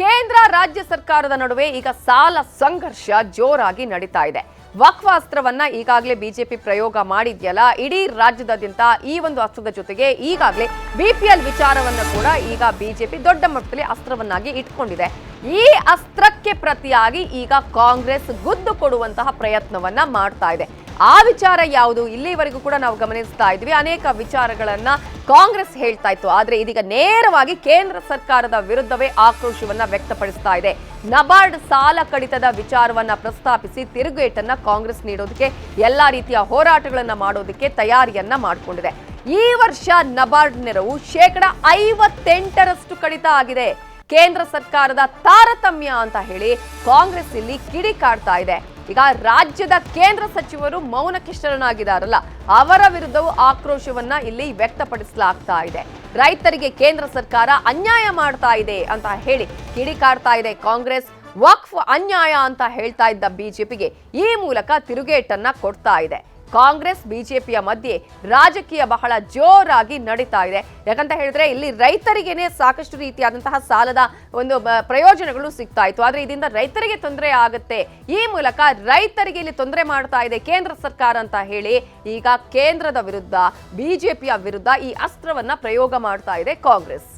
ಕೇಂದ್ರ, ರಾಜ್ಯ ಸರ್ಕಾರದ ನಡುವೆ ಈಗ ಸಾಲ ಸಂಘರ್ಷ ಜೋರಾಗಿ ನಡೀತಾ ಇದೆ. ವಕ್ಫ್ ಅಸ್ತ್ರವನ್ನ ಈಗಾಗಲೇ ಬಿಜೆಪಿ ಪ್ರಯೋಗ ಮಾಡಿದ್ಯಲ್ಲ, ಇಡೀ ರಾಜ್ಯದಾದ್ಯಂತ ಈ ಒಂದು ಅಸ್ತ್ರದ ಜೊತೆಗೆ ಈಗಾಗಲೇ ಬಿಪಿಎಲ್ ವಿಚಾರವನ್ನ ಕೂಡ ಈಗ ಬಿಜೆಪಿ ದೊಡ್ಡ ಮಟ್ಟದಲ್ಲಿ ಅಸ್ತ್ರವನ್ನಾಗಿ ಇಟ್ಕೊಂಡಿದೆ. ಈ ಅಸ್ತ್ರಕ್ಕೆ ಪ್ರತಿಯಾಗಿ ಈಗ ಕಾಂಗ್ರೆಸ್ ಗುದ್ದು ಕೊಡುವಂತಹ ಪ್ರಯತ್ನವನ್ನ ಮಾಡ್ತಾ ಇದೆ. ಆ ವಿಚಾರ ಯಾವುದು? ಇಲ್ಲಿವರೆಗೂ ಕೂಡ ನಾವು ಗಮನಿಸ್ತಾ ಇದ್ವಿ. ಅನೇಕ ವಿಚಾರಗಳನ್ನ ಕಾಂಗ್ರೆಸ್ ಹೇಳ್ತಾ ಇತ್ತು. ಆದ್ರೆ ಇದೀಗ ನೇರವಾಗಿ ಕೇಂದ್ರ ಸರ್ಕಾರದ ವಿರುದ್ಧವೇ ಆಕ್ರೋಶವನ್ನ ವ್ಯಕ್ತಪಡಿಸ್ತಾ ಇದೆ. ನಬಾರ್ಡ್ ಸಾಲ ಕಡಿತದ ವಿಚಾರವನ್ನ ಪ್ರಸ್ತಾಪಿಸಿ ತಿರುಗೇಟನ್ನ ಕಾಂಗ್ರೆಸ್ ನೀಡೋದಕ್ಕೆ, ಎಲ್ಲಾ ರೀತಿಯ ಹೋರಾಟಗಳನ್ನ ಮಾಡೋದಕ್ಕೆ ತಯಾರಿಯನ್ನ ಮಾಡಿಕೊಂಡಿದೆ. ಈ ವರ್ಷ ನಬಾರ್ಡ್ ನೆರವು ಶೇಕಡ ಐವತ್ತೆಂಟರಷ್ಟು ಕಡಿತ ಆಗಿದೆ. ಕೇಂದ್ರ ಸರ್ಕಾರದ ತಾರತಮ್ಯ ಅಂತ ಹೇಳಿ ಕಾಂಗ್ರೆಸ್ ಇಲ್ಲಿ ಕಿಡಿಕಾಡ್ತಾ ಇದೆ. ಈಗ ರಾಜ್ಯದ ಕೇಂದ್ರ ಸಚಿವರು ಮೌನಕ್ಕೆ ಶರಣಾಗಿದ್ದಾರಲ್ಲ ಅವರ ವಿರುದ್ಧವೂ ಆಕ್ರೋಶವನ್ನ ಇಲ್ಲಿ ವ್ಯಕ್ತಪಡಿಸಲಾಗ್ತಾ ಇದೆ. ರೈತರಿಗೆ ಕೇಂದ್ರ ಸರ್ಕಾರ ಅನ್ಯಾಯ ಮಾಡ್ತಾ ಇದೆ ಅಂತ ಹೇಳಿ ಕಿಡಿಕಾಡ್ತಾ ಇದೆ ಕಾಂಗ್ರೆಸ್. ವಕ್ಫ್ ಅನ್ಯಾಯ ಅಂತ ಹೇಳ್ತಾ ಇದ್ದ ಬಿಜೆಪಿಗೆ ಈ ಮೂಲಕ ತಿರುಗೇಟನ್ನ ಕೊಡ್ತಾ ಇದೆ. ಕಾಂಗ್ರೆಸ್, ಬಿಜೆಪಿಯ ಮಧ್ಯೆ ರಾಜಕೀಯ ಬಹಳ ಜೋರಾಗಿ ನಡೀತಾ ಇದೆ. ಯಾಕಂತ ಹೇಳಿದ್ರೆ ಇಲ್ಲಿ ರೈತರಿಗೇನೆ ಸಾಕಷ್ಟು ರೀತಿಯಾದಂತಹ ಸಾಲದ ಒಂದು ಪ್ರಯೋಜನಗಳು ಸಿಗ್ತಾ ಇತ್ತು. ಆದ್ರೆ ಇದರಿಂದ ರೈತರಿಗೆ ತೊಂದರೆ ಆಗುತ್ತೆ. ಈ ಮೂಲಕ ರೈತರಿಗೆ ಇಲ್ಲಿ ತೊಂದರೆ ಮಾಡ್ತಾ ಇದೆ ಕೇಂದ್ರ ಸರ್ಕಾರ ಅಂತ ಹೇಳಿ ಈಗ ಕೇಂದ್ರದ ವಿರುದ್ಧ, ಬಿಜೆಪಿಯ ವಿರುದ್ಧ ಈ ಅಸ್ತ್ರವನ್ನ ಪ್ರಯೋಗ ಮಾಡ್ತಾ ಇದೆ ಕಾಂಗ್ರೆಸ್.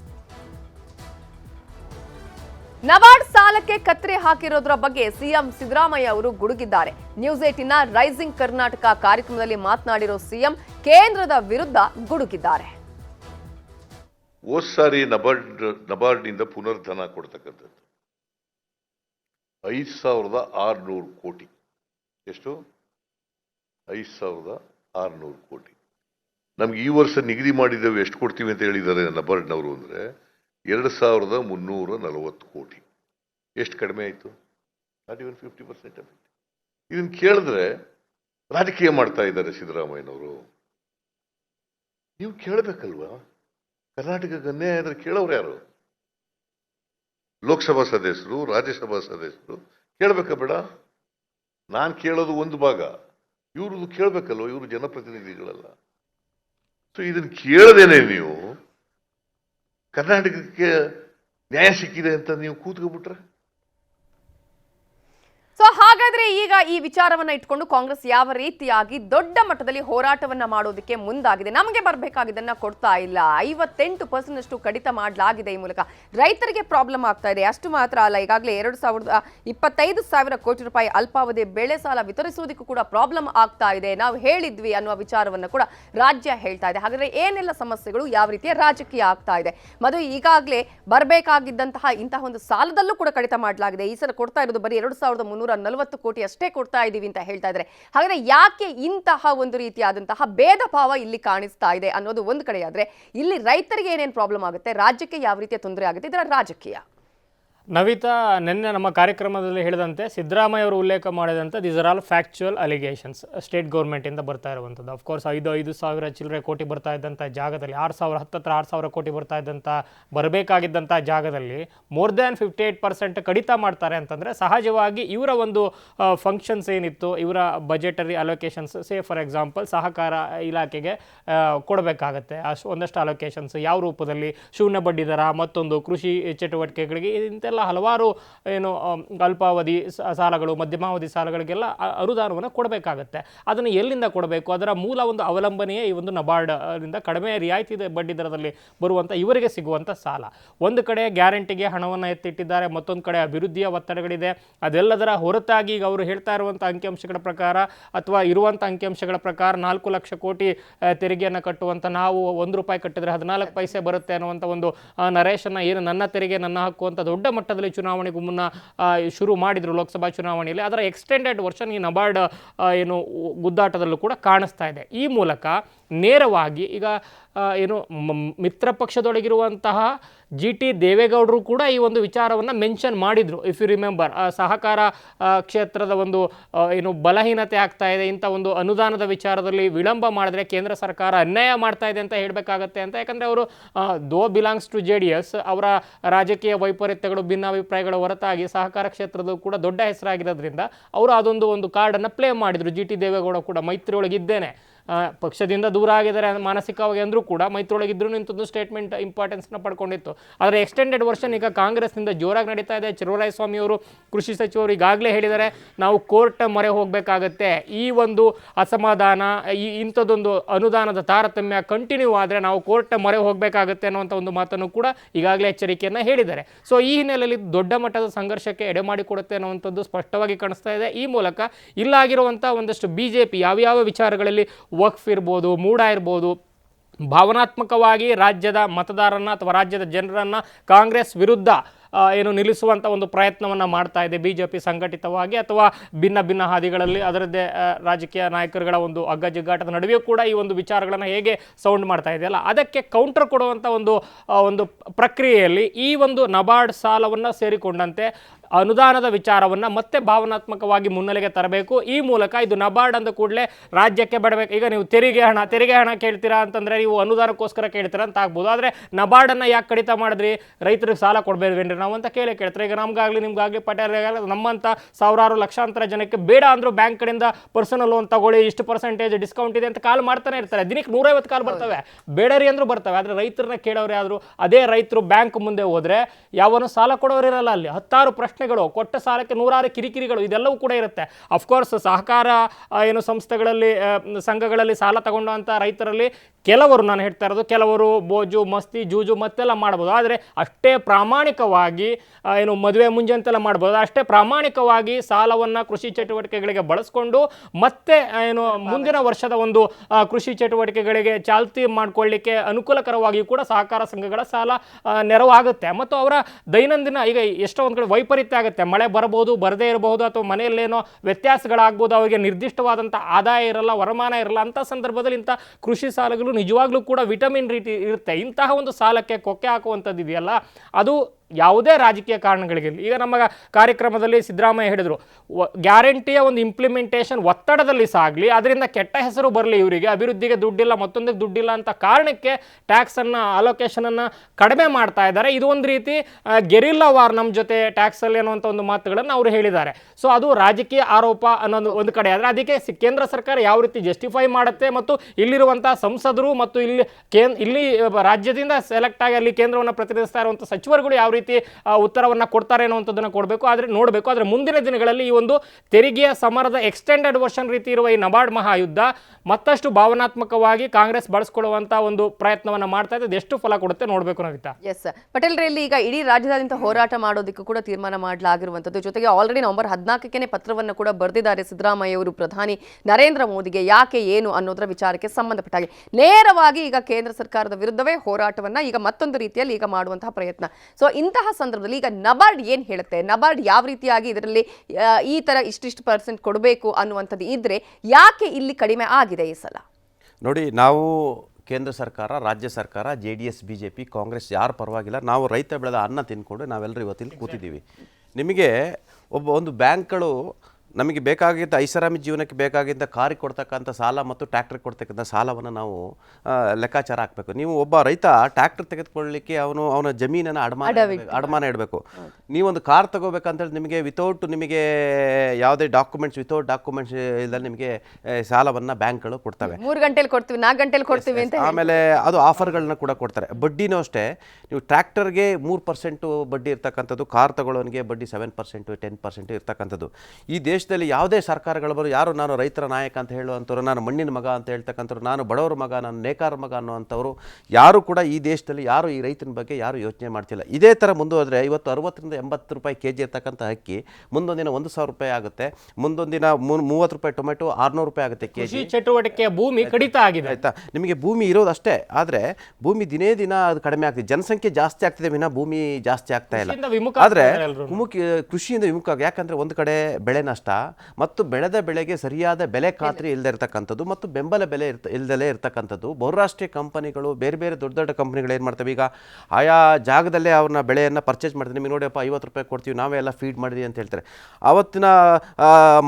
ನಬಾರ್ಡ್ ಸಾಲಕ್ಕೆ ಕತ್ತರಿ ಹಾಕಿರೋದ್ರ ಬಗ್ಗೆ ಸಿಎಂ ಸಿದ್ದರಾಮಯ್ಯ ಅವರು ಗುಡುಗಿದ್ದಾರೆ. ನ್ಯೂಸ್ ಏಟಿನ ರೈಸಿಂಗ್ ಕರ್ನಾಟಕ ಕಾರ್ಯಕ್ರಮದಲ್ಲಿ ಮಾತನಾಡಿರೋ ಸಿಎಂ ಕೇಂದ್ರದ ವಿರುದ್ಧ ಗುಡುಗಿದ್ದಾರೆ. ಸಾರಿ ನಬಾರ್ಡ್, ನಬಾರ್ಡ್ನಿಂದ ಪುನರ್ಧನ ಕೊಡ್ತಕ್ಕಂಥದ್ದು. ಐದು ಸಾವಿರದ ಆರುನೂರು ಕೋಟಿ. ಎಷ್ಟು? ಐದು ಸಾವಿರದ ಆರುನೂರು ಕೋಟಿ. ನಮ್ಗೆ ಈ ವರ್ಷ ನಿಗದಿ ಮಾಡಿದ್ದೇವೆ, ಎಷ್ಟು ಕೊಡ್ತೀವಿ ಅಂತ ಹೇಳಿದ್ದಾರೆ ನಬಾರ್ಡ್ನವರು ಅಂದರೆ ಎರಡು ಸಾವಿರದ ಮುನ್ನೂರ ನಲವತ್ತು ಕೋಟಿ. ಎಷ್ಟು ಕಡಿಮೆ ಆಯಿತು? ನಾಟ್ ಇವನ್ ಫಿಫ್ಟಿ ಪರ್ಸೆಂಟ್ ಇದನ್ನು ಕೇಳಿದ್ರೆ ರಾಜಕೀಯ ಮಾಡ್ತಾ ಇದ್ದಾರೆ ಸಿದ್ದರಾಮಯ್ಯನವರು. ನೀವು ಕೇಳಬೇಕಲ್ವಾ? ಕರ್ನಾಟಕಕ್ಕೆ ಅನ್ಯಾಯ ಆದ್ರೆ ಕೇಳೋರು ಯಾರು? ಲೋಕಸಭಾ ಸದಸ್ಯರು, ರಾಜ್ಯಸಭಾ ಸದಸ್ಯರು, ಕೇಳಬೇಕಾ ಬೇಡ? ನಾನು ಕೇಳೋದು ಒಂದು ಭಾಗ. ಇವ್ರದ್ದು ಕೇಳಬೇಕಲ್ವ? ಇವರು ಜನಪ್ರತಿನಿಧಿಗಳಲ್ಲ. ಸೊ ಇದನ್ನು ಕೇಳದೇನೆ ನೀವು ಕರ್ನಾಟಕಕ್ಕೆ ನ್ಯಾಯ ಸಿಕ್ಕಿದೆ ಅಂತ ನೀವು ಕೂತ್ಕೊಬಿಟ್ರೆ ಹಾಗಾದ್ರೆ ಈಗ ಈ ವಿಚಾರವನ್ನ ಇಟ್ಕೊಂಡು ಕಾಂಗ್ರೆಸ್ ಯಾವ ರೀತಿಯಾಗಿ ದೊಡ್ಡ ಮಟ್ಟದಲ್ಲಿ ಹೋರಾಟವನ್ನ ಮಾಡೋದಕ್ಕೆ ಮುಂದಾಗಿದೆ? ನಮಗೆ ಬರಬೇಕಾಗಿದ್ದನ್ನ ಕೊಡ್ತಾ ಇಲ್ಲ. ಐವತ್ತೆಂಟು ಪರ್ಸೆಂಟ್ ಅಷ್ಟು ಕಡಿತ ಮಾಡಲಾಗಿದೆ ಈ ಮೂಲಕ. ರೈತರಿಗೆ ಪ್ರಾಬ್ಲಮ್ ಆಗ್ತಾ ಇದೆ. ಅಷ್ಟು ಮಾತ್ರ ಅಲ್ಲ, ಈಗಾಗಲೇ ಎರಡು ಸಾವಿರದ ಇಪ್ಪತ್ತೈದು ಸಾವಿರ ಕೋಟಿ ರೂಪಾಯಿ ಅಲ್ಪಾವಧಿ ಬೆಳೆ ಸಾಲ ವಿತರಿಸುವುದಕ್ಕೂ ಕೂಡ ಪ್ರಾಬ್ಲಮ್ ಆಗ್ತಾ ಇದೆ. ನಾವು ಹೇಳಿದ್ವಿ ಅನ್ನುವ ವಿಚಾರವನ್ನು ಕೂಡ ರಾಜ್ಯ ಹೇಳ್ತಾ ಇದೆ. ಹಾಗಾದ್ರೆ ಏನೆಲ್ಲ ಸಮಸ್ಯೆಗಳು ಯಾವ ರೀತಿಯ ರಾಜಕೀಯ ಆಗ್ತಾ ಇದೆ? ಮದು ಈಗಾಗಲೇ ಬರಬೇಕಾಗಿದ್ದಂತಹ ಇಂತಹ ಒಂದು ಸಾಲದಲ್ಲೂ ಕೂಡ ಕಡಿತ ಮಾಡಲಾಗಿದೆ. ಈ ಸಲ ಕೊಡ್ತಾ ಇರೋದು ಬರೀ ಎರಡು ಸಾವಿರದ ಮುನ್ನೂರ ನಲವತ್ತು ಕೋಟಿ ಅಷ್ಟೇ ಕೊಡ್ತಾ ಇದ್ದೀವಿ ಅಂತ ಹೇಳ್ತಾ ಇದ್ದಾರೆ. ಹಾಗಾದ್ರೆ ಯಾಕೆ ಇಂತಹ ಒಂದು ರೀತಿಯಾದಂತಹ ಭೇದ ಭಾವ ಇಲ್ಲಿ ಕಾಣಿಸ್ತಾ ಇದೆ ಅನ್ನೋದು ಒಂದು ಕಡೆಯಾದ್ರೆ ಇಲ್ಲಿ ರೈತರಿಗೆ ಏನೇನು ಪ್ರಾಬ್ಲಮ್ ಆಗುತ್ತೆ? ರಾಜ್ಯಕ್ಕೆ ಯಾವ ರೀತಿಯ ತೊಂದರೆ ಆಗುತ್ತೆ? ಇದರ ರಾಜಕೀಯ. ನವಿತಾ ನಿನ್ನೆ ನಮ್ಮ ಕಾರ್ಯಕ್ರಮದಲ್ಲಿ ಹೇಳಿದಂತೆ ಸಿದ್ದರಾಮಯ್ಯ ಅವರು ಉಲ್ಲೇಖ ಮಾಡಿದಂಥ these are all factual allegations state ಗೌರ್ಮೆಂಟಿಂದ ಬರ್ತಾ ಇರುವಂಥದ್ದು. ಅಫ್ಕೋರ್ಸ್ ಐದು ಐದು ಸಾವಿರ ಚಿಲ್ಲರೆ ಕೋಟಿ ಬರ್ತಾ ಇದ್ದಂಥ ಜಾಗದಲ್ಲಿ, ಆರು ಸಾವಿರ, ಹತ್ತತ್ರ ಆರು ಸಾವಿರ ಕೋಟಿ ಬರ್ತಾ ಇದ್ದಂಥ, ಬರಬೇಕಾಗಿದ್ದಂಥ ಜಾಗದಲ್ಲಿ more than fifty eight percent ಕಡಿತ ಮಾಡ್ತಾರೆ ಅಂತಂದರೆ ಸಹಜವಾಗಿ ಇವರ ಒಂದು ಫಂಕ್ಷನ್ಸ್ ಏನಿತ್ತು, ಇವರ budgetary allocations say for example ಸಹಕಾರ ಇಲಾಖೆಗೆ ಕೊಡಬೇಕಾಗತ್ತೆ. ಅಷ್ಟು ಒಂದಷ್ಟು ಅಲೋಕೇಶನ್ಸ್ ಯಾವ ರೂಪದಲ್ಲಿ, ಶೂನ್ಯ ಬಡ್ಡಿ ದರ ಮತ್ತೊಂದು ಕೃಷಿ ಚಟುವಟಿಕೆಗಳಿಗೆ ಇಂತೆಲ್ಲ ಹಲವಾರು ಏನು ಅಲ್ಪಾವಧಿ ಸಾಲಗಳು ಮಧ್ಯಮಾವಧಿ ಸಾಲಗಳಿಗೆಲ್ಲ ಅನುದಾನವನ್ನು ಕೊಡಬೇಕಾಗತ್ತೆ. ಅದನ್ನು ಎಲ್ಲಿಂದ ಕೊಡಬೇಕು? ಅದರ ಮೂಲ ಒಂದು ಅವಲಂಬನೆಯೇ ಈ ಒಂದು ನಬಾರ್ಡ್ ಆ, ರಿಂದ ಕಡಿಮೆ ರಿಯಾಯಿತಿ ಬಡ್ಡಿ ದರದಲ್ಲಿ ಬರುವಂಥ ಇವರಿಗೆ ಸಿಗುವಂಥ ಸಾಲ. ಒಂದು ಕಡೆ ಗ್ಯಾರಂಟಿಗೆ ಹಣವನ್ನು ಎತ್ತಿಟ್ಟಿದ್ದಾರೆ ಮತ್ತೊಂದು ಕಡೆ ಅಭಿವೃದ್ಧಿಯ ಒತ್ತಡಗಳಿದೆ. ಅದೆಲ್ಲದರ ಹೊರತಾಗಿ ಈಗ ಅವರು ಹೇಳ್ತಾ ಇರುವಂಥ ಅಂಕಿಅಂಶಗಳ ಪ್ರಕಾರ ಅಥವಾ ಇರುವಂಥ ಅಂಕಿಅಂಶಗಳ ಪ್ರಕಾರ ನಾಲ್ಕು ಲಕ್ಷ ಕೋಟಿ ತೆರಿಗೆಯನ್ನು ಕಟ್ಟುವಂಥ ನಾವು ಒಂದು ರೂಪಾಯಿ ಕಟ್ಟಿದರೆ ಹದಿನಾಲ್ಕು ಪೈಸೆ ಬರುತ್ತೆ ಅನ್ನುವಂಥ ಒಂದು ನರೇಶನ ಏನು ನನ್ನ ತೆರಿಗೆ ನನ್ನ ಹಕ್ಕು ಅಂತ ದೊಡ್ಡ ಮಟ್ಟದಲ್ಲಿ ಚುನಾವಣೆಗೂ ಮುನ್ನ ಶುರು ಮಾಡಿದರು ಲೋಕಸಭಾ ಚುನಾವಣೆಯಲ್ಲಿ. ಅದರ ಎಕ್ಸ್ಟೆಂಡೆಡ್ ವರ್ಷನ್ ಈ ನಬಾರ್ಡ್ ಏನು ಗುದ್ದಾಟದಲ್ಲೂ ಕೂಡ ಕಾಣಿಸ್ತಾ ಇದೆ. ಈ ಮೂಲಕ ನೇರವಾಗಿ ಈಗ ಏನು ಮಿತ್ರ ಪಕ್ಷದೊಳಗಿರುವಂತಹ ಜಿ ಟಿ ದೇವೇಗೌಡರು ಕೂಡ ಈ ಒಂದು ವಿಚಾರವನ್ನು ಮೆನ್ಷನ್ ಮಾಡಿದರು. ಇಫ್ ಯು ರಿಮೆಂಬರ್ ಸಹಕಾರ ಕ್ಷೇತ್ರದ ಒಂದು ಏನು ಬಲಹೀನತೆ ಆಗ್ತಾ ಇದೆ ಇಂಥ ಒಂದು ಅನುದಾನದ ವಿಚಾರದಲ್ಲಿ ವಿಳಂಬ ಮಾಡಿದ್ರೆ ಕೇಂದ್ರ ಸರ್ಕಾರ ಅನ್ಯಾಯ ಮಾಡ್ತಾ ಇದೆ ಅಂತ ಹೇಳಬೇಕಾಗತ್ತೆ ಅಂತ. ಯಾಕಂದರೆ ಅವರು though belongs to J D S ಅವರ ರಾಜಕೀಯ ವೈಪರೀತ್ಯಗಳು ಭಿನ್ನಾಭಿಪ್ರಾಯಗಳ ಹೊರತಾಗಿ ಸಹಕಾರ ಕ್ಷೇತ್ರದ ಕೂಡ ದೊಡ್ಡ ಹೆಸರಾಗಿರೋದ್ರಿಂದ ಅವರು ಅದೊಂದು ಒಂದು ಕಾರ್ಡನ್ನು ಪ್ಲೇ ಮಾಡಿದರು. ಜಿ ಟಿ ದೇವೇಗೌಡ ಕೂಡ ಮೈತ್ರಿ ಒಳಗಿದ್ದೇನೆ ಆ, ಪಕ್ಷದಿಂದ ದೂರ ಆಗಿದ್ದಾರೆ ಮಾನಸಿಕವಾಗಿ ಅಂದರೂ ಕೂಡ ಮೈತ್ರಿಯೊಳಗಿದ್ರು ಇಂಥದ್ದು ಸ್ಟೇಟ್ಮೆಂಟ್ ಇಂಪಾರ್ಟೆನ್ಸ್ನ ಪಡ್ಕೊಂಡಿತ್ತು. ಆದರೆ ಎಕ್ಸ್ಟೆಂಡೆಡ್ ವರ್ಷನ್ ಈಗ ಕಾಂಗ್ರೆಸ್ನಿಂದ ಜೋರಾಗಿ ನಡೀತಾ ಇದೆ. ಸ್ವಾಮಿ ಅವರು, ಕೃಷಿ ಸಚಿವರು ಈಗಾಗಲೇ ಹೇಳಿದ್ದಾರೆ, ನಾವು ಕೋರ್ಟ್ ಮೊರೆ ಹೋಗಬೇಕಾಗತ್ತೆ. ಈ ಒಂದು ಅಸಮಾಧಾನ, ಈ ಇಂಥದ್ದೊಂದು ಅನುದಾನದ ತಾರತಮ್ಯ ಕಂಟಿನ್ಯೂ ಆದರೆ ನಾವು ಕೋರ್ಟ್ ಮೊರೆ ಹೋಗಬೇಕಾಗತ್ತೆ ಅನ್ನುವಂಥ ಒಂದು ಮಾತನ್ನು ಕೂಡ ಈಗಾಗಲೇ ಎಚ್ಚರಿಕೆಯನ್ನು ಹೇಳಿದ್ದಾರೆ. ಸೊ ಈ ಹಿನ್ನೆಲೆಯಲ್ಲಿ ದೊಡ್ಡ ಮಟ್ಟದ ಸಂಘರ್ಷಕ್ಕೆ ಎಡೆ ಮಾಡಿಕೊಡುತ್ತೆ ಅನ್ನುವಂಥದ್ದು ಸ್ಪಷ್ಟವಾಗಿ ಕಾಣಿಸ್ತಾ ಇದೆ. ಈ ಮೂಲಕ ಇಲ್ಲಾಗಿರುವಂಥ ಒಂದಷ್ಟು ಬಿ ಜೆ ಪಿ ಯಾವ್ಯಾವ ವಿಚಾರಗಳಲ್ಲಿ ವಕ್ಫ್ ಇರ್ಬೋದು ಮೂಡ ಇರ್ಬೋದು, ಭಾವನಾತ್ಮಕವಾಗಿ ರಾಜ್ಯದ ಮತದಾರರನ್ನು ಅಥವಾ ರಾಜ್ಯದ ಜನರನ್ನು ಕಾಂಗ್ರೆಸ್ ವಿರುದ್ಧ ಏನು ನಿಲ್ಲಿಸುವಂಥ ಒಂದು ಪ್ರಯತ್ನವನ್ನು ಮಾಡ್ತಾ ಇದೆ ಬಿ ಜೆ ಪಿ ಸಂಘಟಿತವಾಗಿ ಅಥವಾ ಭಿನ್ನ ಭಿನ್ನ ಹಾದಿಗಳಲ್ಲಿ ಅದರದ್ದೇ ರಾಜಕೀಯ ನಾಯಕರುಗಳ ಒಂದು ಅಗ್ಗಜಿಗ್ಗಾಟದ ನಡುವೆಯೂ ಕೂಡ ಈ ಒಂದು ವಿಚಾರಗಳನ್ನು ಹೇಗೆ ಸೌಂಡ್ ಮಾಡ್ತಾ ಇದೆಯಲ್ಲ ಅದಕ್ಕೆ ಕೌಂಟರ್ ಕೊಡುವಂಥ ಒಂದು ಒಂದು ಪ್ರಕ್ರಿಯೆಯಲ್ಲಿ ಈ ಒಂದು ನಬಾರ್ಡ್ ಸಾಲವನ್ನು ಸೇರಿಕೊಂಡಂತೆ ಅನುದಾನದ ವಿಚಾರವನ್ನು ಮತ್ತೆ ಭಾವನಾತ್ಮಕವಾಗಿ ಮುನ್ನೆಲೆಗೆ ತರಬೇಕು. ಈ ಮೂಲಕ ಇದು ನಬಾರ್ಡ್ ಅಂದ ಕೂಡಲೇ ರಾಜ್ಯಕ್ಕೆ ಬಿಡಬೇಕು ಈಗ ನೀವು ತೆರಿಗೆ ಹಣ ತೆರಿಗೆ ಹಣ ಕೇಳ್ತೀರಾ ಅಂತಂದರೆ ನೀವು ಅನುದಾನಕ್ಕೋಸ್ಕರ ಕೇಳ್ತೀರಾ ಅಂತ ಆಗ್ಬೋದು. ಆದರೆ ನಬಾರ್ಡನ್ನು ಯಾಕೆ ಕಡಿತ ಮಾಡಿದ್ರಿ? ರೈತರಿಗೆ ಸಾಲ ಕೊಡಬೇಡ್ವೇನ್ರಿ ನಾವು ಅಂತ ಕೇಳಿ ಕೇಳ್ತಾರೆ. ಈಗ ನಮಗಾಗಲಿ, ನಿಮಗಾಗಲಿ ಪಟೇಲ್ಗಾಗಲಿ ನಮ್ಮಂಥ ಸಾವಿರಾರು ಲಕ್ಷಾಂತರ ಜನಕ್ಕೆ ಬೇಡ ಅಂದರೂ ಬ್ಯಾಂಕ್ ಕಡೆಯಿಂದ ಪರ್ಸನಲ್ ಲೋನ್ ತಗೊಳ್ಳಿ, ಇಷ್ಟು ಪರ್ಸೆಂಟೇಜ್ ಡಿಸ್ಕೌಂಟ್ ಇದೆ ಅಂತ ಕಾಲ್ ಮಾಡ್ತಾನೆ ಇರ್ತಾರೆ. ದಿನಕ್ಕೆ ನೂರೈವತ್ತು ಕಾಲ್ ಬರ್ತವೆ. ಬೇಡರಿ ಅಂದರೂ ಬರ್ತವೆ. ಆದರೆ ರೈತರನ್ನ ಕೇಳೋರು ಯಾರು ಅದೇ ರೈತರು ಬ್ಯಾಂಕ್ ಮುಂದೆ ಹೋದರೆ ಯಾವನು ಸಾಲ ಕೊಡೋರು ಇರಲ್ಲ ಅಲ್ಲಿ. ಹತ್ತಾರು ಪ್ರಶ್ನೆಗಳು, ಕೊಟ್ಟ ಸಾಲಕ್ಕೆ ನೂರಾರು ಕಿರಿಕಿರಿಗಳು, ಇದೆಲ್ಲವೂ ಕೂಡ ಇರುತ್ತೆ. ಅಫ್ಕೋರ್ಸ್ ಸಹಕಾರ ಏನು ಸಂಸ್ಥೆಗಳಲ್ಲಿ ಸಂಘಗಳಲ್ಲಿ ಸಾಲ ತಗೊಂಡಂಥ ರೈತರಲ್ಲಿ ಕೆಲವರು, ನಾನು ಹೇಳ್ತಾ ಇರೋದು, ಕೆಲವರು ಬೋಜು, ಮಸ್ತಿ, ಜೂಜು ಮತ್ತೆಲ್ಲ ಮಾಡ್ಬೋದು. ಆದರೆ ಅಷ್ಟೇ ಪ್ರಾಮಾಣಿಕವಾಗಿ ಏನು ಮದುವೆ ಮುಂಜೆ ಅಂತೆಲ್ಲ ಮಾಡ್ಬೋದು. ಅಷ್ಟೇ ಪ್ರಾಮಾಣಿಕವಾಗಿ ಸಾಲವನ್ನು ಕೃಷಿ ಚಟುವಟಿಕೆಗಳಿಗೆ ಬಳಸ್ಕೊಂಡು ಮತ್ತೆ ಏನು ಮುಂದಿನ ವರ್ಷದ ಒಂದು ಕೃಷಿ ಚಟುವಟಿಕೆಗಳಿಗೆ ಚಾಲ್ತಿ ಮಾಡಿಕೊಳ್ಳಿಕ್ಕೆ ಅನುಕೂಲಕರವಾಗಿಯೂ ಕೂಡ ಸಹಕಾರ ಸಂಘಗಳ ಸಾಲ ನೆರವಾಗುತ್ತೆ. ಮತ್ತು ಅವರ ದೈನಂದಿನ, ಈಗ ಎಷ್ಟೋ ಒಂದು ಕಡೆ ವೈಪರೀತ್ಯ ಆಗುತ್ತೆ. ಮಳೆ ಬರಬಹುದು ಬರದೇ ಇರಬಹುದು ಅಥವಾ ಮನೆಯಲ್ಲೇನೋ ವ್ಯತ್ಯಾಸಗಳಾಗ್ಬೋದು, ಅವರಿಗೆ ನಿರ್ದಿಷ್ಟವಾದಂಥ ಆದಾಯ ಇರಲ್ಲ, ವರಮಾನ ಇರಲ್ಲ, ಅಂಥ ಸಂದರ್ಭದಲ್ಲಿ ಇಂಥ ಕೃಷಿ ಸಾಲಗಳು ನಿಜವಾಗ್ಲೂ ಕೂಡ ವಿಟಮಿನ್ ರೀತಿ ಇರುತ್ತೆ. ಇಂತಹ ಒಂದು ಸಾಲಕ್ಕೆ ಕೊಕ್ಕೆ ಹಾಕುವಂಥದ್ದು ಇದೆಯಲ್ಲ ಅದು ಯಾವುದೇ ರಾಜಕೀಯ ಕಾರಣಗಳಿಗಿರಲಿ. ಈಗ ನಮ್ಮ ಕಾರ್ಯಕ್ರಮದಲ್ಲಿ ಸಿದ್ದರಾಮಯ್ಯ ಹೇಳಿದರು ಗ್ಯಾರಂಟಿಯ ಒಂದು ಇಂಪ್ಲಿಮೆಂಟೇಷನ್ ಒತ್ತಡದಲ್ಲಿ ಸಾಗಲಿ, ಅದರಿಂದ ಕೆಟ್ಟ ಹೆಸರು ಬರಲಿ ಇವರಿಗೆ, ಅಭಿವೃದ್ಧಿಗೆ ದುಡ್ಡಿಲ್ಲ, ಮತ್ತೊಂದಕ್ಕೆ ದುಡ್ಡಿಲ್ಲ ಅಂತ ಕಾರಣಕ್ಕೆ ಟ್ಯಾಕ್ಸನ್ನು ಅಲೋಕೇಶನನ್ನು ಕಡಿಮೆ ಮಾಡ್ತಾ ಇದ್ದಾರೆ. ಇದು ಒಂದು ರೀತಿ ಗೆರಿಲ್ಲಾ ವಾರ್ ನಮ್ಮ ಜೊತೆ ಟ್ಯಾಕ್ಸಲ್ಲಿ ಅನ್ನುವಂಥ ಒಂದು ಮಾತುಗಳನ್ನು ಅವರು ಹೇಳಿದ್ದಾರೆ. ಸೊ ಅದು ರಾಜಕೀಯ ಆರೋಪ ಅನ್ನೋದು ಒಂದು ಕಡೆ. ಆದರೆ ಅದಕ್ಕೆ ಕೇಂದ್ರ ಸರ್ಕಾರ ಯಾವ ರೀತಿ ಜಸ್ಟಿಫೈ ಮಾಡುತ್ತೆ ಮತ್ತು ಇಲ್ಲಿರುವಂಥ ಸಂಸದರು ಮತ್ತು ಇಲ್ಲಿ ಕೇಂದ್ರ ಇಲ್ಲಿ ರಾಜ್ಯದಿಂದ ಸೆಲೆಕ್ಟ್ ಆಗಿ ಅಲ್ಲಿ ಕೇಂದ್ರವನ್ನು ಪ್ರತಿನಿಧಿಸ್ತಾ ಇರುವಂಥ ಸಚಿವರುಗಳು ಯಾವ ರೀತಿ ಉತ್ತರವನ್ನು ಕೊಡ್ತಾರೆ ಅನ್ನುವಂಥದ್ದನ್ನು ಕೊಡಬೇಕು. ಆದರೆ ನೋಡಬೇಕು. ಆದರೆ ಮುಂದಿನ ದಿನಗಳಲ್ಲಿ ಈ ಒಂದು ತೆರಿಗೆಯ ಸಮರದ ಎಕ್ಸ್ಟೆಂಡೆಡ್ ವರ್ಷನ್ ರೀತಿ ಇರುವ ಈ ನಬಾರ್ಡ್ ಮಹಾಯುದ್ಧ ಮತ್ತಷ್ಟು ಭಾವನಾತ್ಮಕವಾಗಿ ಕಾಂಗ್ರೆಸ್ ಬಳಸ್ಕೊಳ್ಳುವಂಥ ಒಂದು ಪ್ರಯತ್ನವನ್ನು ಮಾಡ್ತಾ ಇದೆ. ಎಷ್ಟು ಫಲ ಕೊಡುತ್ತೆ ನೋಡಬೇಕು ನವಿತಾ. ಎಸ್ ಪಟೇಲ್ರಲ್ಲಿ ಈಗ ಇಡೀ ರಾಜ್ಯದಾದ್ಯಂತ ಹೋರಾಟ ಮಾಡೋದಕ್ಕೂ ಕೂಡ ತೀರ್ಮಾನ ಮಾಡಲಾಗಿರುವಂಥದ್ದು. ಜೊತೆಗೆ ಆಲ್ರೆಡಿ ನವೆಂಬರ್ ಹದಿನಾಲ್ಕಕ್ಕೆ ಪತ್ರವನ್ನು ಕೂಡ ಬರೆದಿದ್ದಾರೆ ಸಿದ್ದರಾಮಯ್ಯ ಅವರು ಪ್ರಧಾನಿ ನರೇಂದ್ರ ಮೋದಿಗೆ ಯಾಕೆ ಏನು ಅನ್ನೋದರ ವಿಚಾರಕ್ಕೆ ಸಂಬಂಧಪಟ್ಟ ಹಾಗೆ ನೇರವಾಗಿ ಈಗ ಕೇಂದ್ರ ಸರ್ಕಾರದ ವಿರುದ್ಧವೇ ಹೋರಾಟವನ್ನ ಈಗ ಮತ್ತೊಂದು ರೀತಿಯಲ್ಲಿ ಈಗ ಮಾಡುವಂತಹ ಪ್ರಯತ್ನ. ಸೊ ಇಂತಹ ಸಂದರ್ಭದಲ್ಲಿ ಈಗ ನಬಾರ್ಡ್ ಏನು ಹೇಳುತ್ತೆ? ನಬಾರ್ಡ್ ಯಾವ ರೀತಿಯಾಗಿ ಇದರಲ್ಲಿ ಈ ಥರ ಇಷ್ಟಿಷ್ಟು ಪರ್ಸೆಂಟ್ ಕೊಡಬೇಕು ಅನ್ನುವಂಥದ್ದು ಇದ್ದರೆ ಯಾಕೆ ಇಲ್ಲಿ ಕಡಿಮೆ ಆಗಿದೆ ಈ ಸಲ? ನೋಡಿ, ನಾವು ಕೇಂದ್ರ ಸರ್ಕಾರ, ರಾಜ್ಯ ಸರ್ಕಾರ, J D S, B J P, Congress ಯಾರು ಪರವಾಗಿಲ್ಲ, ನಾವು ರೈತ ಬೆಳೆದ ಅನ್ನ ತಿನ್ಕೊಂಡು ನಾವೆಲ್ಲರೂ ಇವತ್ತಿಲ್ಲಿ ಕೂತಿದ್ದೀವಿ. ನಿಮಗೆ ಒಬ್ಬ ಒಂದು ಬ್ಯಾಂಕ್ಗಳು ನಮಗೆ ಬೇಕಾಗಿದ್ದ ಐಷಾರಾಮಿ ಜೀವನಕ್ಕೆ ಬೇಕಾಗಿದ್ದ ಕಾರಿಗೆ ಕೊಡ್ತಕ್ಕಂಥ ಸಾಲ ಮತ್ತು ಟ್ರ್ಯಾಕ್ಟರ್ ಕೊಡ್ತಕ್ಕಂಥ ಸಾಲವನ್ನು ನಾವು ಲೆಕ್ಕಾಚಾರ ಹಾಕಬೇಕು. ನೀವು ಒಬ್ಬ ರೈತ ಟ್ರ್ಯಾಕ್ಟರ್ ತೆಗೆದುಕೊಳ್ಳಲಿಕ್ಕೆ ಅವನು ಅವನ ಜಮೀನನ್ನು ಅಡಮಾನ ಅಡಮಾನ ಇಡಬೇಕು. ನೀವೊಂದು ಕಾರ್ ತಗೋಬೇಕಂತೇಳಿ ನಿಮಗೆ ವಿತೌಟ್ ನಿಮಗೆ ಯಾವುದೇ ಡಾಕ್ಯುಮೆಂಟ್ಸ್ ವಿತೌಟ್ ಡಾಕ್ಯುಮೆಂಟ್ಸ್ ಇಲ್ಲದೆ ನಿಮಗೆ ಸಾಲವನ್ನು ಬ್ಯಾಂಕ್ಗಳು ಕೊಡ್ತವೆ. ಮೂರು ಗಂಟೆಲಿ ಕೊಡ್ತೀವಿ ನಾಲ್ಕು ಗಂಟೆಲಿ ಕೊಡ್ತೀವಿ ಅಂತ ಆಮೇಲೆ ಅದು ಆಫರ್ಗಳನ್ನ ಕೂಡ ಕೊಡ್ತಾರೆ. ಬಡ್ಡಿನೂ ಅಷ್ಟೇ ನೀವು ಟ್ರ್ಯಾಕ್ಟರ್ಗೆ ಮೂರು ಪರ್ಸೆಂಟು ಬಡ್ಡಿ ಇರ್ತಕ್ಕಂಥದ್ದು ಕಾರ್ ತಗೊಳ್ಳೋನಿಗೆ ಬಡ್ಡಿ ಸೆವೆನ್ ಪರ್ಸೆಂಟು ಟೆನ್ ಪರ್ಸೆಂಟು ಇರ್ತಕ್ಕಂಥದ್ದು. ಈ ದೇಶದಲ್ಲಿ ಯಾವುದೇ ಸರ್ಕಾರಗಳು ಬರೋ ಯಾರು ನಾನು ರೈತರ ನಾಯಕ ಅಂತ ಹೇಳುವಂಥವ್ರು ನಾನು ಮಣ್ಣಿನ ಮಗ ಅಂತ ಹೇಳ್ತಕ್ಕಂಥವ್ರು ನಾನು ಬಡವರ ಮಗ ನಾನು ನೇಕಾರ ಮಗ ಅನ್ನುವಂಥವ್ರು ಯಾರು ಕೂಡ ಈ ದೇಶದಲ್ಲಿ ಯಾರು ಈ ರೈತನ ಬಗ್ಗೆ ಯಾರು ಯೋಚನೆ ಮಾಡ್ತಿಲ್ಲ. ಇದೇ ಥರ ಮುಂದುವರೆದ್ರೆ ಇವತ್ತು ಅರವತ್ತರಿಂದ ಎಂಬತ್ತು ರೂಪಾಯಿ ಕೆ ಜಿ ಇರ್ತಕ್ಕಂಥ ಅಕ್ಕಿ ಮುಂದೊಂದಿನ ಒಂದು ಸಾವಿರ ರೂಪಾಯಿ ಆಗುತ್ತೆ ಮುಂದೊಂದಿನ ಮೂವತ್ತು ರೂಪಾಯಿ ಟೊಮೆಟೊ ಆರುನೂರು ರೂಪಾಯಿ ಆಗುತ್ತೆ ಕೆ ಜಿ ಚಟುವಟಿಕೆ ಭೂಮಿ ಕಡಿತ ಆಗಿದೆ. ಆಯ್ತಾ? ನಿಮಗೆ ಭೂಮಿ ಇರೋದು ಅಷ್ಟೇ ಆದರೆ ಭೂಮಿ ದಿನೇ ದಿನ ಅದು ಕಡಿಮೆ ಆಗ್ತಿದೆ. ಜನಸಂಖ್ಯೆ ಜಾಸ್ತಿ ಆಗ್ತಿದೆ ವಿನ ಭೂಮಿ ಜಾಸ್ತಿ ಆಗ್ತಾ ಇಲ್ಲ. ವಿಮುಖ ಆದರೆ ಕೃಷಿಯಿಂದ ವಿಮುಖ ಯಾಕಂದ್ರೆ ಒಂದು ಕಡೆ ಬೆಳೆ ನಷ್ಟ ಮತ್ತು ಬೆಳೆದ ಬೆಳೆಗೆ ಸರಿಯಾದ ಬೆಲೆ ಖಾತ್ರಿ ಇಲ್ಲದೆ ಇರತಕ್ಕಂಥದ್ದು ಮತ್ತು ಬೆಂಬಲ ಬೆಲೆ ಇರ್ತ, ಇಲ್ದಲೇ ಇರತಕ್ಕಂಥದ್ದು. ಬಹುರಾಷ್ಟ್ರೀಯ ಕಂಪನಿಗಳು, ಬೇರೆ ಬೇರೆ ದೊಡ್ಡ ದೊಡ್ಡ ಕಂಪನಿಗಳು ಏನು ಮಾಡ್ತವೆ? ಈಗ ಆಯಾ ಜಾಗದಲ್ಲೇ ಅವ್ರನ್ನ ಬೆಳೆಯನ್ನು ಪರ್ಚೇಸ್ ಮಾಡ್ತಾರೆ ನಿಮಗೆ ನೋಡಿಯಪ್ಪ, ಐವತ್ತು ರೂಪಾಯಿ ಕೊಡ್ತೀವಿ, ನಾವೇ ಎಲ್ಲ ಫೀಡ್ ಮಾಡಿದ್ವಿ ಅಂತ ಹೇಳ್ತಾರೆ. ಅವತ್ತಿನ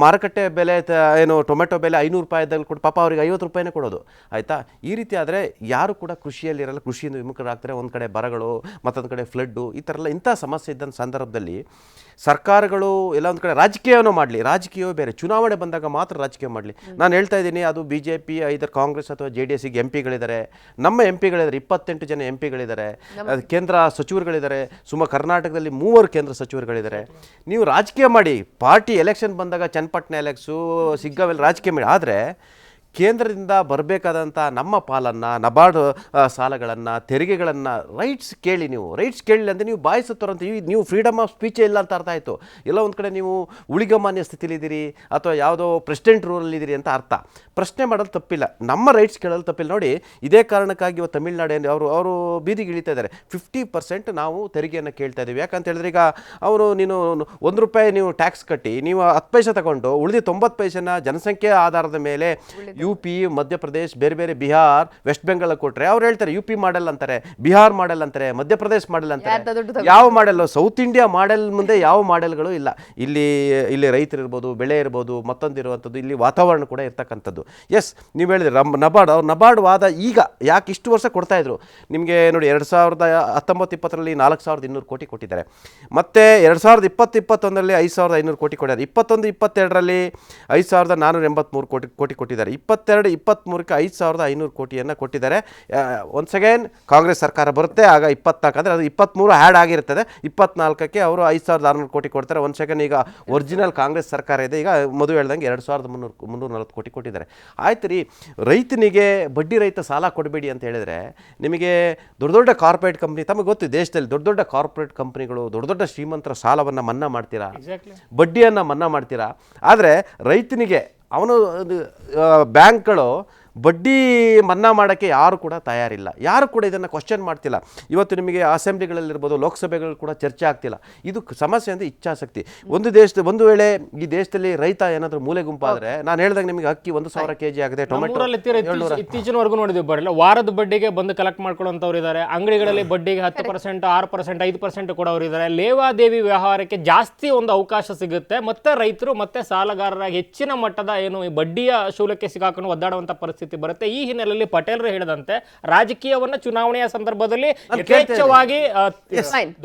ಮಾರುಕಟ್ಟೆ ಬೆಲೆ ಏನು, ಟೊಮೆಟೊ ಬೆಲೆ ಐನೂರು ರೂಪಾಯಿ ಇದ್ದಾಗ ಕೊಟ್ಟು ಪಾಪ ಅವ್ರಿಗೆ ಐವತ್ತು ರೂಪಾಯಿನೇ ಕೊಡೋದು. ಆಯಿತಾ? ಈ ರೀತಿ ಆದರೆ ಯಾರು ಕೂಡ ಕೃಷಿಯಲ್ಲಿ ಇರಲ್ಲ, ಕೃಷಿಯಿಂದ ವಿಮುಖರಾಗ್ತಾರೆ. ಒಂದು ಕಡೆ ಬರಗಳು, ಮತ್ತೊಂದು ಕಡೆ ಫ್ಲಡ್ಡು ಈ ಥರ ಎಲ್ಲ ಇಂಥ ಸಮಸ್ಯೆ ಇದ್ದಂಥ ಸಂದರ್ಭದಲ್ಲಿ ಸರ್ಕಾರಗಳು ಎಲ್ಲ ಒಂದು ಕಡೆ ರಾಜಕೀಯವನ್ನು ಮಾಡಲಿ. ರಾಜ ರಾಜಕೀಯವೇ ಬೇರೆ. ಚುನಾವಣೆ ಬಂದಾಗ ಮಾತ್ರ ರಾಜಕೀಯ ಮಾಡಲಿ. ನಾನು ಹೇಳ್ತಾ ಇದ್ದೀನಿ ಅದು B J P either Congress ಅಥವಾ ಜೆ ಡಿ ಎಸ್ಗೆ ಎಂ ಪಿಗಳಿದ್ದಾರೆ ನಮ್ಮ ಎಂ ಪಿಗಳಿದ್ದಾರೆ ಇಪ್ಪತ್ತೆಂಟು ಜನ ಎಂ ಪಿಗಳಿದ್ದಾರೆ ಕೇಂದ್ರ ಸಚಿವರುಗಳಿದ್ದಾರೆ ಸುಮಾರು ಕರ್ನಾಟಕದಲ್ಲಿ ಮೂವರು ಕೇಂದ್ರ ಸಚಿವರುಗಳಿದ್ದಾರೆ ನೀವು ರಾಜಕೀಯ ಮಾಡಿ ಪಾರ್ಟಿ ಎಲೆಕ್ಷನ್ ಬಂದಾಗ ಚನ್ನಪಟ್ಟಣ ಎಲೆಕ್ಸು ಸಿಗ್ಗಾವೆಲ್ಲ ರಾಜಕೀಯ ಮಾಡಿ. ಆದರೆ ಕೇಂದ್ರದಿಂದ ಬರಬೇಕಾದಂಥ ನಮ್ಮ ಪಾಲನ್ನು, ನಬಾರ್ಡ್ ಸಾಲಗಳನ್ನು, ತೆರಿಗೆಗಳನ್ನು ರೈಟ್ಸ್ ಕೇಳಿ ನೀವು. ರೈಟ್ಸ್ ಕೇಳಿಲ್ಲ ಅಂದರೆ ನೀವು ಬಾಯಿಸುತ್ತಾರಂತ ಈ ನೀವು ಫ್ರೀಡಮ್ ಆಫ್ ಸ್ಪೀಚೇ ಇಲ್ಲ ಅಂತ ಅರ್ಥ ಆಯಿತು. ಎಲ್ಲ ಒಂದು ಕಡೆ ನೀವು ಉಳಿಗಮಾನ್ಯ ಸ್ಥಿತಿಲಿದ್ದೀರಿ ಅಥವಾ ಯಾವುದೋ ಪ್ರೆಸಿಡೆಂಟ್ ರೂಲಲ್ಲಿದ್ದೀರಿ ಅಂತ ಅರ್ಥ. ಪ್ರಶ್ನೆ ಮಾಡೋದು ತಪ್ಪಿಲ್ಲ. ನಮ್ಮ ರೈಟ್ಸ್ ಕೇಳಲು ತಪ್ಪಿಲ್ಲ. ನೋಡಿ, ಇದೇ ಕಾರಣಕ್ಕಾಗಿ ಇವತ್ತು ತಮಿಳ್ನಾಡೇನು ಅವರು ಅವರು ಬೀದಿಗೆ ಇಳಿತಾ ಇದ್ದಾರೆ. ಫಿಫ್ಟಿ ಪರ್ಸೆಂಟ್ ನಾವು ತೆರಿಗೆಯನ್ನು ಕೇಳ್ತಾ ಇದ್ದೀವಿ. ಯಾಕಂತ ಹೇಳಿದ್ರೆ ಈಗ ಅವರು ನೀನು ಒಂದು ರೂಪಾಯಿ ನೀವು ಟ್ಯಾಕ್ಸ್ ಕಟ್ಟಿ, ನೀವು ಹತ್ತು ಪೈಸೆ ತಗೊಂಡು ಉಳಿದ ತೊಂಬತ್ತು ಪೈಸೆನ ಜನಸಂಖ್ಯೆ ಆಧಾರದ ಮೇಲೆ ಯು ಪಿ ಮಧ್ಯಪ್ರದೇಶ್ ಬೇರೆ ಬೇರೆ ಬಿಹಾರ್ ವೆಸ್ಟ್ ಬೆಂಗಾಲ್ ಕೊಟ್ಟರೆ ಅವ್ರು ಹೇಳ್ತಾರೆ ಯು ಪಿ ಮಾಡೆಲ್ ಅಂತಾರೆ ಬಿಹಾರ್ ಮಾಡೆಲ್ ಅಂತಾರೆ ಮಧ್ಯಪ್ರದೇಶ್ ಮಾಡೆಲ್ ಅಂತಾರೆ. ಯಾವ ಮಾಡೆಲ್ ಸೌತ್ ಇಂಡಿಯಾ ಮಾಡೆಲ್ ಮುಂದೆ ಯಾವ ಮಾಡೆಲ್ಗಳು ಇಲ್ಲ. ಇಲ್ಲಿ ಇಲ್ಲಿ ರೈತರು ಇರ್ಬೋದು ಬೆಳೆ ಇರ್ಬೋದು ಮತ್ತೊಂದು ಇರುವಂಥದ್ದು ಇಲ್ಲಿ ವಾತಾವರಣ ಕೂಡ ಇರ್ತಕ್ಕಂಥದ್ದು. ಎಸ್ ನೀವು ಹೇಳಿದ್ರೆ ರಮ್ ನಬಾರ್ಡ್ ಅವ್ರು ನಬಾರ್ಡ್ ವಾದ ಈಗ ಯಾಕೆ ಇಷ್ಟು ವರ್ಷ ಕೊಡ್ತಾ ಇದ್ರು? ನಿಮಗೆ ನೋಡಿ ಎರಡು ಸಾವಿರದ ಹತ್ತೊಂಬತ್ತು ಇಪ್ಪತ್ತರಲ್ಲಿ ನಾಲ್ಕು ಸಾವಿರದ ಇನ್ನೂರು ಕೋಟಿ ಕೊಟ್ಟಿದ್ದಾರೆ. ಮತ್ತೆ ಎರಡು ಸಾವಿರದ ಇಪ್ಪತ್ತು ಇಪ್ಪತ್ತೊಂದರಲ್ಲಿ ಐದು ಸಾವಿರದ ಐನೂರು ಕೋಟಿ ಕೊಟ್ಟಿದ್ದಾರೆ. ಇಪ್ಪತ್ತೊಂದು ಇಪ್ಪತ್ತೆರಡರಲ್ಲಿ ಐದು ಸಾವಿರದ ನಾನ್ನೂರ ಎಂಬತ್ತ್ಮೂರು ಕೋಟಿ ಕೋಟಿ ಕೊಟ್ಟಿದ್ದಾರೆ. ಇಪ್ಪತ್ತೆರಡು ಇಪ್ಪತ್ತ್ಮೂರಕ್ಕೆ ಐದು ಸಾವಿರದ ಐನೂರು ಕೋಟಿಯನ್ನು ಕೊಟ್ಟಿದ್ದಾರೆ. ಒನ್ಸ್ ಅಗೇನ್ ಕಾಂಗ್ರೆಸ್ ಸರ್ಕಾರ ಬರುತ್ತೆ ಆಗ ಇಪ್ಪತ್ನಾಲ್ಕು ಅಂದರೆ ಅದು ಇಪ್ಪತ್ತ್ಮೂರು ಆ್ಯಡ್ ಆಗಿರ್ತದೆ. ಇಪ್ಪತ್ನಾಲ್ಕಕ್ಕೆ ಅವರು ಐದು ಸಾವಿರದ ಆರುನೂರು ಕೋಟಿ ಕೊಡ್ತಾರೆ. ಒಂದು ಸೆಕೆಂಡ್ ಈಗ ಒರಿಜಿನಲ್ ಕಾಂಗ್ರೆಸ್ ಸರ್ಕಾರ ಇದೆ. ಈಗ ಮದುವೆ ಹೇಳ್ದಂಗೆ ಎರಡು ಸಾವಿರದ ಮುನ್ನೂರು ಮುನ್ನೂರ ನಲ್ವತ್ತು ಕೋಟಿ ಕೊಟ್ಟಿದ್ದಾರೆ. ಆಯ್ತು ರೀ ರೈತನಿಗೆ ಬಡ್ಡಿ ರೈತ ಸಾಲ ಕೊಡಬೇಡಿ ಅಂತ ಹೇಳಿದ್ರೆ ನಿಮಗೆ ದೊಡ್ಡ ದೊಡ್ಡ ಕಾರ್ಪೊರೇಟ್ ಕಂಪ್ನಿ ತಮಗೆ ಗೊತ್ತು ದೇಶದಲ್ಲಿ ದೊಡ್ಡ ದೊಡ್ಡ ಕಾರ್ಪೊರೇಟ್ ಕಂಪ್ನಿಗಳು ದೊಡ್ಡ ದೊಡ್ಡ ಶ್ರೀಮಂತರ ಸಾಲವನ್ನು ಮನ್ನಾ ಮಾಡ್ತೀರಾ? ಬಡ್ಡಿಯನ್ನು ಮನ್ನಾ ಮಾಡ್ತೀರಾ? ಆದರೆ ರೈತನಿಗೆ ಅವನು ಬ್ಯಾಂಕ್ಗಳು ಬಡ್ಡಿ ಮನ್ನಾ ಮಾಡೋಕ್ಕೆ ಯಾರು ಕೂಡ ತಯಾರಿಲ್ಲ. ಯಾರು ಕೂಡ ಇದನ್ನು ಕ್ವಶನ್ ಮಾಡ್ತಿಲ್ಲ. ಇವತ್ತು ನಿಮಗೆ ಅಸೆಂಬ್ಲಿಗಳಲ್ಲಿರ್ಬೋದು ಲೋಕಸಭೆಗಳು ಕೂಡ ಚರ್ಚೆ ಆಗ್ತಿಲ್ಲ. ಇದು ಸಮಸ್ಯೆ ಅಂದರೆ ಇಚ್ಛಾಶಕ್ತಿ. ಒಂದು ದೇಶದ ಒಂದು ವೇಳೆ ಈ ದೇಶದಲ್ಲಿ ರೈತ ಏನಾದರೂ ಮೂಲೆ ಗುಂಪಾದರೆ ನಾನು ಹೇಳಿದಾಗ ನಿಮಗೆ ಅಕ್ಕಿ ಒಂದು ಸಾವಿರ ಕೆ ಜಿ ಆಗಿದೆ ಟೊಮೆಟೊ ಇತ್ತೀಚಿನವರೆಗೂ ನೋಡಿದ್ವಿ ಬರಲ್ಲ ವಾರದ ಬಡ್ಡಿಗೆ ಬಂದು ಕಲೆಕ್ಟ್ ಮಾಡ್ಕೊಳ್ಳೋಂಥವ್ರು ಇದ್ದಾರೆ ಅಂಗಡಿಗಳಲ್ಲಿ ಬಡ್ಡಿಗೆ ಹತ್ತು ಪರ್ಸೆಂಟ್ ಆರು ಪರ್ಸೆಂಟ್ ಐದು ಪರ್ಸೆಂಟ್ ಕೊಡೋರು ಇದ್ದಾರೆ ಲೇವಾದೇವಿ ವ್ಯವಹಾರಕ್ಕೆ ಜಾಸ್ತಿ ಒಂದು ಅವಕಾಶ ಸಿಗುತ್ತೆ. ಮತ್ತೆ ರೈತರು ಮತ್ತೆ ಸಾಲಗಾರರ ಹೆಚ್ಚಿನ ಮಟ್ಟದ ಏನು ಈ ಬಡ್ಡಿಯ ಶೂಲಕ್ಕೆ ಸಿಗಾಕೊಂಡು ಒದ್ದಾಡುವಂತ ಪರಿಸ್ಥಿತಿ ಬರುತ್ತೆ. ಈ ಹಿನ್ನೆಲೆಯಲ್ಲಿ ಪಟೇಲ್ರು ಹೇಳಿದಂತೆ ರಾಜಕೀಯವನ್ನ ಚುನಾವಣೆಯ ಸಂದರ್ಭದಲ್ಲಿ ಯಥೇಚ್ಛವಾಗಿ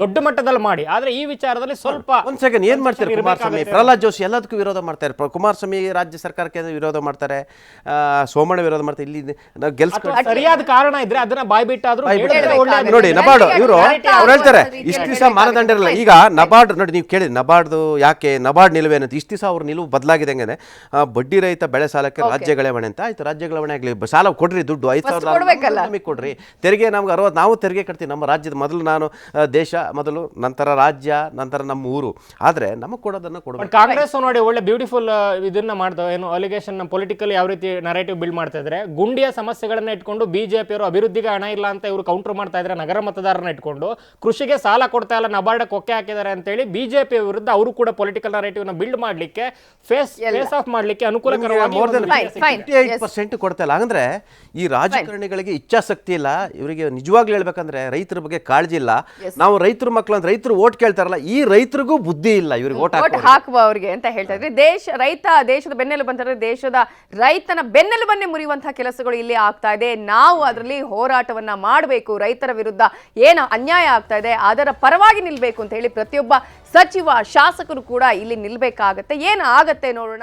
ದೊಡ್ಡ ಮಟ್ಟದಲ್ಲಿ ಮಾಡಿ. ಆದ್ರೆ ಈ ವಿಚಾರದಲ್ಲಿ ಸ್ವಲ್ಪ ಒಂದ್ ಸೆಕೆಂಡ್ ಏನ್ ಮಾಡ್ತಾರೆ. ಕುಮಾರಸ್ವಾಮಿ? ಪ್ರಹ್ಲಾದ್ ಜೋಶಿ ಎಲ್ಲದಕ್ಕೂ ವಿರೋಧ ಮಾಡ್ತಾರೆ. ಕುಮಾರಸ್ವಾಮಿ ರಾಜ್ಯ ಸರ್ಕಾರಕ್ಕೆ ವಿರೋಧ ಮಾಡ್ತಾರೆ? ಸೋಮಣ್ಣ ವಿರೋಧ ಮಾಡ್ತಾರೆ. ಇಲ್ಲಿ ಸರಿಯಾದ ಕಾರಣ ಇದ್ರೆ ಅದನ್ನ ಬಾಯ್ಬಿಟ್ಟಾದ್ರೂ ನೋಡಿ ನಬಾರ್ಡ್ ಇವರು ಅವ್ರು ಹೇಳ್ತಾರೆ ಇಷ್ಟು ದಿವಸ ಮಾನದಂಡ ಇರಲ್ಲ ಈಗ ನಬಾರ್ಡ್ ನೋಡಿ ನೀವು ಕೇಳಿ ನಬಾರ್ಡ್ ಯಾಕೆ ನಬಾರ್ಡ್ ನಿಲುವೆ ಅನ್ನೋದು ಇಷ್ಟು ದಿವಸ ಅವ್ರ ನಿಲುವು ಬದಲಾಗಿದಂಗೆ ಬಡ್ಡಿ ರಹಿತ ಬೆಳೆ ಸಾಲಕ್ಕೆ ರಾಜ್ಯಗಳೇ ಹೊಣೆ ಅಂತ. ಆಯ್ತು ರಾಜ್ಯಗಳ ಹೊಣೆ ಆಗಲಿ ಸಾಲ ಕೊಡ್ರಿ ದುಡ್ಡು ಐದು First ಕೊಡ್ಬೇಕಲ್ಲ. ನಮಗೆ ಕೊಡ್ರಿ. ತೆರಿಗೆ ನಮ್ಗೆ ಅರವತ್ತು ನಾವು ತೆರಿಗೆ ಕಟ್ತೀವಿ ನಮ್ಮ ರಾಜ್ಯದ ಮೊದಲು ನಾನು ಆ, ದೇಶ ಮೊದಲು ನಂತರ ರಾಜ್ಯ ನಂತರ ನಮ್ಮ ಊರು. ಆದರೆ ನಮಗೆ ಕೊಡೋದನ್ನು ಬಟ್ ಕೊಡಬೇಕು ಕಾಂಗ್ರೆಸ್ ನೋಡಿ ಒಳ್ಳೆ ಬ್ಯೂಟಿಫುಲ್ ಇದನ್ನ ಮಾಡ್ತಾವೆ ಏನು ಅಲಿಗೇಷನ್ ಪೊಲಿಟಿಕಲ್ ಯಾವ ರೀತಿ ನರೇಟಿವ್ ಬಿಲ್ಡ್ ಮಾಡ್ತಾ ಇದ್ರೆ ಗುಂಡಿಯ ಸಮಸ್ಯೆಗಳನ್ನ ಇಟ್ಕೊಂಡು ಬಿಜೆಪಿಯವರು ಅಭಿವೃದ್ಧಿಗೆ ಹಣ ಇಲ್ಲ ಅಂತ ಇವರು ಕೌಂಟರ್ ಮಾಡ್ತಾ ಇದ್ರೆ ನಗರ ಮತದಾರರನ್ನ ಇಟ್ಕೊಂಡು ಕೃಷಿಗೆ ಸಾಲ ಕೊಡ್ತಾ ಇಲ್ಲ ನಬಾರ್ಡ್ ಕೊಕ್ಕೆ ಹಾಕಿದ್ದಾರೆ ಅಂತೇಳಿ ಬಿಜೆಪಿ ವಿರುದ್ಧ ಅವರು ಕೂಡ ಪೊಲಿಟಿಕಲ್ ನರೇಟಿವ್ನ ಬಿಲ್ಡ್ ಮಾಡ್ಲಿಕ್ಕೆ ಫೇಸ್ ಫೇಸ್ ಆಫ್ ಮಾಡ್ಲಿಕ್ಕೆ ಅನುಕೂಲಕರವಾಗಿ ಮೋರ್ ದೆನ್ ಒಂದು Fine, fine. Fifty eight percent ಕೊಡ್ತಾ ಇಲ್ಲ. ಅಂದ್ರೆ ಈ ರಾಜಕಾರಣಿಗಳಿಗೆ ಇಚ್ಛಾಶಕ್ತಿ ಇಲ್ಲ. ಇವರಿಗೆ ನಿಜವಾಗ್ಲೂ ಹೇಳ್ಬೇಕಂದ್ರೆ ರೈತರ ಬಗ್ಗೆ ಕಾಳಜಿ ಇಲ್ಲ. ನಾವು ರೈತರ ಮಕ್ಕಳು ಅಂದ್ರೆ ರೈತರು ಓಟ್ ಕೇಳ್ತಾರಲ್ಲ ಈ ರೈತರಿಗೂ ಬುದ್ಧಿ ಇಲ್ಲ ಇವ್ರಿಗೆ ಓಟ್ ಓಟ್ ಹಾಕುವ ಅವ್ರಿಗೆ ಅಂತ ಹೇಳ್ತಾ ಇದ್ರಿ. ದೇಶ ರೈತ ದೇಶದ ಬೆನ್ನೆಲು ದೇಶದ ರೈತನ ಬೆನ್ನೆಲುಬನ್ನೇ ಮುರಿಯುವಂತಹ ಕೆಲಸಗಳು ಇಲ್ಲಿ ಆಗ್ತಾ ಇದೆ. ನಾವು ಅದರಲ್ಲಿ ಹೋರಾಟವನ್ನ ಮಾಡಬೇಕು. ರೈತರ ವಿರುದ್ಧ ಏನು ಅನ್ಯಾಯ ಆಗ್ತಾ ಇದೆ ಅದರ ಪರವಾಗಿ ನಿಲ್ಬೇಕು ಅಂತ ಹೇಳಿ ಪ್ರತಿಯೊಬ್ಬ ಸಚಿವ ಶಾಸಕರು ಕೂಡ ಇಲ್ಲಿ ನಿಲ್ಬೇಕಾಗತ್ತೆ. ಏನು ಆಗತ್ತೆ ನೋಡೋಣ.